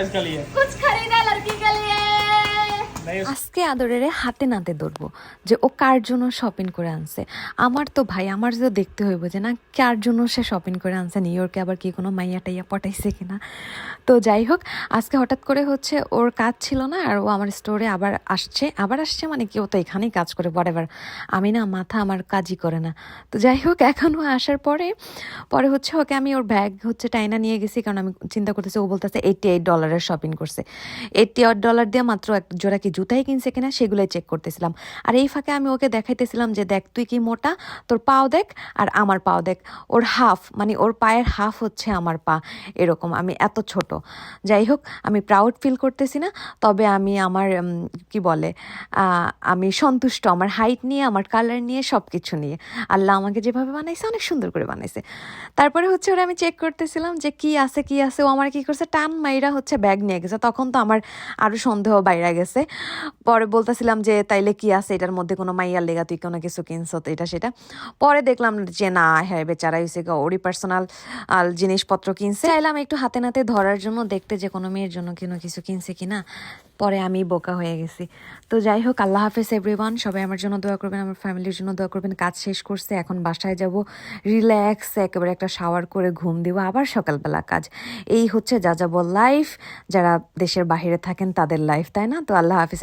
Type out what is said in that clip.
इसका लिए। कुछ खरीद আজকে আদরেরে হাতে নাতে ধরবো যে ও কার জন্য শপিং করে আনছে। আমার তো ভাই, আমার তো দেখতে হইব যে না, কার জন্য সে শপিং করে আনছে নিউ ইয়র্কে আবার কি কোনো মাইয়া টাইয়া পটাইছে কিনা? তো যাই হোক, আজকে হঠাৎ করে হচ্ছে ওর কাজ ছিল না আর ও আমার স্টোরে আবার আসছে। আবার আসছে মানে কি, ও তো এখানেই কাজ করে বরাবর আমি না মাথা আমার কাজই করে না। তো যাই হোক, এখন ও আসার পরে পরে হচ্ছে ওকে আমি ওর ব্যাগ হচ্ছে টাইনা নিয়ে গেছি কারণ আমি চিন্তা করতেছি ও বলতেছে এইটি এইট ডলারের শপিং করছে। এইটি এইট ডলার দিয়ে মাত্র এক জোড়া কি জুতাই কিনছে কিনা সেগুলোই চেক করতেছিলাম। আর এই ফাঁকে আমি ওকে দেখাইতেছিলাম যে, দেখ, তুই কি মোটা? তোর পাও দেখ আর আমার পাও দেখ। ওর হাফ মানে ওর পায়ের হাফ হচ্ছে আমার পা। এরকম, আমি এত ছোট। যাই হোক, আমি প্রাউড ফিল করতেছি না, তবে আমি আমার কি বলে আমি সন্তুষ্ট আমার হাইট নিয়ে, আমার কালার নিয়ে সব কিছু নিয়ে। আল্লাহ আমাকে যেভাবে বানাইছে, অনেক সুন্দর করে বানাইছে। তারপরে হচ্ছে ওরা আমি চেক করতেছিলাম যে, কি আছে কি আছে? ও আমার কি করছে? টান মাইরা হচ্ছে ব্যাগ নিয়ে গেছে। তখন তো আমার আরও সন্দেহ বাইরে গেছে। পরে বলতেছিলাম যে, তাইলে কি আছে? এটার মধ্যে কোনো মাইয়ার লেগা, তুই কোনো কিছু কিনছো তো এটা সেটা? পরে দেখলাম যে, না হ্যাঁ বেচারা হয়েছে ওরই পার্সোনাল জিনিসপত্র কিনছে। চাইলাম একটু হাতে নাতে ধরার জন্য, দেখতে যে কোনো মেয়ের জন্য কোনো কিছু কিনছে কিনা। পরে আমি বোকা হয়ে গেছি। তো যাই হোক, আল্লাহ হাফেজ এভরিওয়ান সবাই আমার জন্য দোয়া করবেন, আমার ফ্যামিলির জন্য দোয়া করবেন। কাজ শেষ করছে, এখন বাসায় যাব। রিল্যাক্স একেবারে একটা শাওয়ার করে ঘুম দিব, আবার সকালবেলা কাজ। এই হচ্ছে যা যাব লাইফ যারা দেশের বাইরে থাকেন, তাদের লাইফ তাই না? তো আল্লাহ হাফিজ.